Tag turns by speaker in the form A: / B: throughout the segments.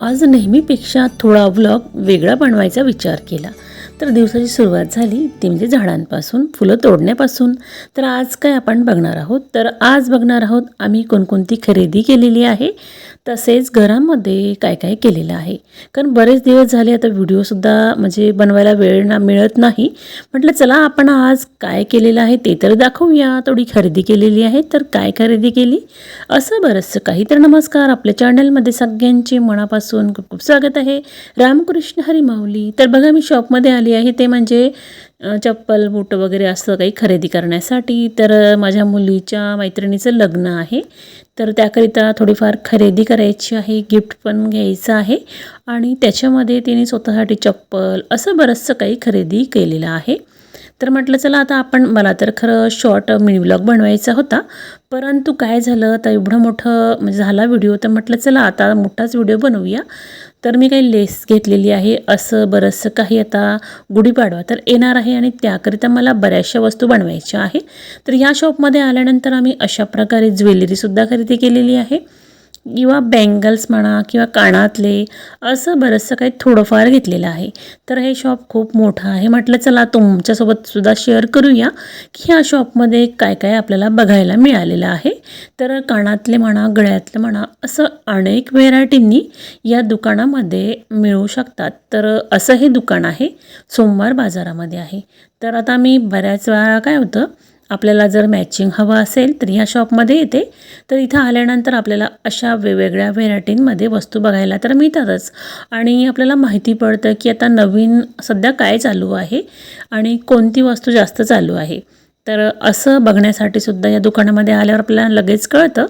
A: आज नेहमीपेक्षा थोडा व्लॉग वेगळा बनवायचा विचार केला. तर दिवसाची सुरुवात झाली ती म्हणजे झाडांपासून फुलं तोडण्यापासून. तर आज काय आपण बघणार आहोत? तर आज बघणार आहोत आम्ही कोणकोणती खरेदी केलेली आहे. तसेच घरामध्ये काय काय केलेलं आहे? कारण बरेच दिवस झाले आता व्हिडिओसुद्धा म्हणजे बनवायला वेळ ना मिळत नाही. म्हटलं चला आपण आज काय केलेलं आहे ते तर दाखवूया. थोडी खरेदी केलेली आहे तर काय खरेदी केली? असं बरंचसं काही तर नमस्कार. आपल्या चॅनलमध्ये सगळ्यांचे मनापासून खूप खूप स्वागत आहे. रामकृष्ण हरी माऊली. तर बघा मी शॉपमध्ये आली आहे. ते म्हणजे चप्पल बूट वगैरे असं काही खरेदी करण्यासाठी तर माझ्या मुलीच्या मैत्रिणीचं लग्न आहे. तर त्याकरिता थोडीफार खरेदी करायची आहे गिफ्ट पण घ्यायचं आहे. आणि त्याच्यामध्ये तिने स्वतःसाठी चप्पल असं बरंचसं काही खरेदी केलेलं आहे. तर म्हटलं चला आता आपण मला तर खरं शॉर्ट मिनी ब्लॉग बनवायचा होता. परंतु काय झालं तर एवढं मोठं म्हणजे झाला व्हिडिओ तर म्हटलं चला आता मोठाच व्हिडिओ बनवूया. तर मी काही लेस घेतलेली आहे असं बरंचसं काही आता गुढीपाडवा तर येणार आहे आणि त्याकरिता मला बऱ्याचशा वस्तू बनवायच्या आहे. तर ह्या शॉपमध्ये आल्यानंतर आम्ही अशा प्रकारे ज्वेलरीसुद्धा खरेदी केलेली आहे. किंवा बँगल्स म्हणा किंवा कानातले असं बरंचसं काही थोडंफार घेतलेलं आहे. तर हे शॉप खूप मोठं आहे. म्हटलं चला तुमच्यासोबत सुद्धा शेअर करूया की ह्या शॉपमध्ये काय काय आपल्याला बघायला मिळालेलं आहे. तर कानातले म्हणा गळ्यातले म्हणा असं अनेक व्हेरायटींनी या दुकानामध्ये मिळू शकतात. तर असं हे दुकान आहे सोमवार बाजारामध्ये आहे. तर आता मी बऱ्याच वेळा काय होतं आपल्याला जर मॅचिंग हवं असेल तर ह्या शॉपमध्ये येते. तर इथं आल्यानंतर आपल्याला अशा वेगवेगळ्या व्हेरायटींमध्ये वस्तू बघायला तर मिळतातच. आणि आपल्याला माहिती पडतं की आता नवीन सध्या काय चालू आहे आणि कोणती वस्तू जास्त चालू आहे. तर असं बघण्यासाठी सुद्धा या दुकानामध्ये आल्यावर आपल्याला लगेच कळतं.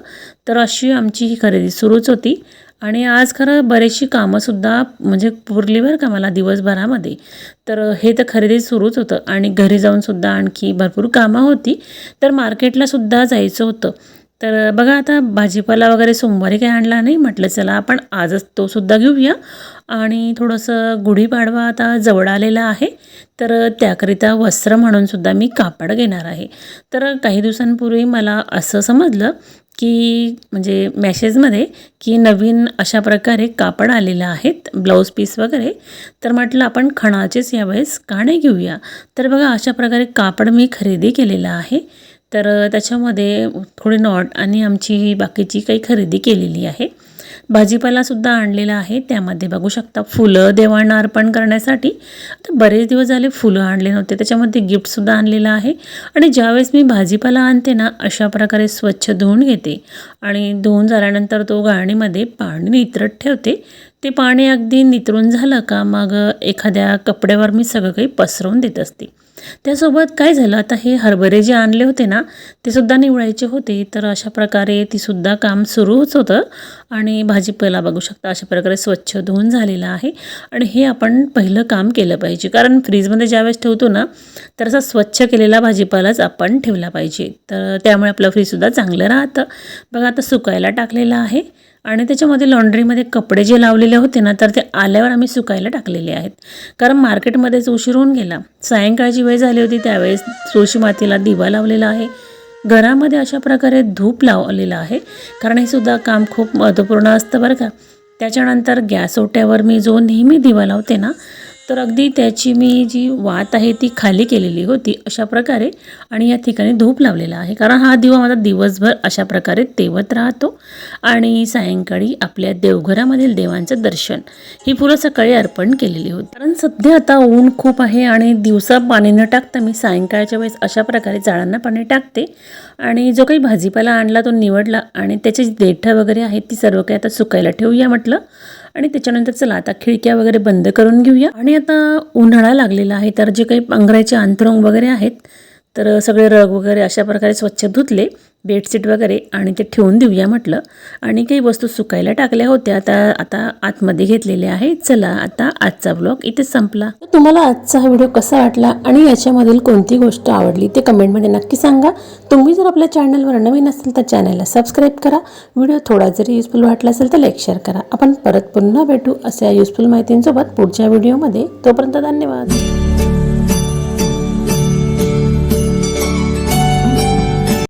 A: तर अशी आमची ही खरेदी सुरूच होती. आणि आज खरं बरेचशी कामंसुद्धा म्हणजे पुरली बरं का मला दिवसभरामध्ये. तर हे तर खरेदी सुरूच होतं आणि घरी जाऊनसुद्धा आणखी भरपूर कामं होती. तर मार्केटलासुद्धा जायचं होतं. तर बघा आता भाजीपाला वगैरे सोमवारी काही आणला नाही म्हटलं चला आपण आजच तो सुद्धा घेऊया. आणि थोडंसं गुढीपाडवा आता जवळ आलेला आहे. तर त्याकरिता वस्त्र म्हणूनसुद्धा मी कापड घेणार आहे. तर काही दिवसांपूर्वी मला असं समजलं की म्हणजे मॅसेजमध्ये की नवीन अशा प्रकारे कापड आलेलं आहेत ब्लाऊज पीस वगैरे तर म्हटलं आपण खणाचेच यावेळेस का नाही घेऊया. तर बघा अशा प्रकारे कापड मी खरेदी केलेलं आहे. तर त्याच्यामध्ये थोडी नॉट आणि आमची बाकीची काही खरेदी केलेली आहे. भाजीपालासुद्धा आणलेला आहे. त्यामध्ये बघू शकता फुलं देवांना अर्पण करण्यासाठी. आता बरेच दिवस झाले फुलं आणले नव्हते. त्याच्यामध्ये गिफ्टसुद्धा आणलेलं आहे. आणि ज्यावेळेस मी भाजीपाला आणते ना अशा प्रकारे स्वच्छ धुवून घेते. आणि धुवून झाल्यानंतर तो गाळणीमध्ये पाणी नितरत ठेवते. ते पाणी अगदी नितरून झालं का मग एखाद्या कपड्यावर मी सगळं काही पसरवून देत असते. त्यासोबत काय झालं? आता हे हरभरे जे आणले होते ना ते सुद्धा निवडायचे होते. तर अशा प्रकारे ती सुद्धा काम सुरूच होतं आणि भाजीपाला बघू शकता अशा प्रकारे स्वच्छ धुवून झालेलं आहे आणि हे आपण पहिलं काम केलं पाहिजे. कारण फ्रीजमध्ये ज्यावेळेस ठेवतो ना तर असा स्वच्छ केलेला भाजीपालाच आपण ठेवला पाहिजे. तर त्यामुळे आपलं फ्रीजसुद्धा चांगलं राहतं. बघा आता सुकायला टाकलेलं आहे. आणि त्याच्यामध्ये लॉन्ड्रीमध्ये कपडे जे लावलेले होते ना तर ते आल्यावर आम्ही सुकायला टाकलेले आहेत. कारण मार्केटमध्येच उशीर होऊन गेला सायंकाळची वेळ झाली होती त्यावेळेस तुळशी मातीला दिवा लावलेला आहे. घरामध्ये अशा प्रकारे धूप लावलेला आहे. कारण हे सुद्धा काम खूप महत्त्वपूर्ण असतं बरं का. त्याच्यानंतर गॅस ओट्यावर मी जो नेहमी दिवा लावते ना तर अगदी त्याची मी जी वात आहे ती खाली केलेली होती अशा प्रकारे आणि या ठिकाणी धूप लावलेला आहे. कारण हा दिवा माझा दिवसभर अशा प्रकारे तेवत राहतो आणि सायंकाळी आपल्या देवघरामधील देवांचं दर्शन ही फुलं सकाळी अर्पण केलेली होती. कारण सध्या आता ऊन खूप आहे आणि दिवसा पाणी न टाकता मी सायंकाळच्या वेळेस अशा प्रकारे झाडांना पाणी टाकते आणि जो काही भाजीपाला आणला तो निवडला आणि त्याची जी देठं वगैरे आहेत ती सर्व काही आता सुकायला ठेवूया म्हटलं. आणि त्याच्यानंतर चला आता खिडक्या वगैरे बंद करून घेऊया. आणि आता उन्हाळा लागलेला आहे तर जे काही पांघरायचे अंतरंग वगैरे आहेत तर सगळे रग वगैरे अशा प्रकारे स्वच्छ धुतले बेडशीट वगैरे आणि ते ठेवून देऊया म्हटलं. आणि काही वस्तू सुकायला टाकल्या होत्या आता आता आतमध्ये घेतलेल्या आहे चला आता आजचा ब्लॉग इथे संपला. तर तुम्हाला आजचा हा व्हिडिओ कसा वाटला आणि याच्यामधील कोणती गोष्ट आवडली ते कमेंटमध्ये नक्की सांगा. तुम्ही जर आपल्या चॅनलवर नवीन असेल तर चॅनलला सबस्क्राईब करा. व्हिडिओ थोडा जरी युजफुल वाटला असेल तर लाईक शेअर करा. आपण परत पुन्हा भेटू अशा युजफुल माहितींसोबत पुढच्या व्हिडिओमध्ये तोपर्यंत धन्यवाद.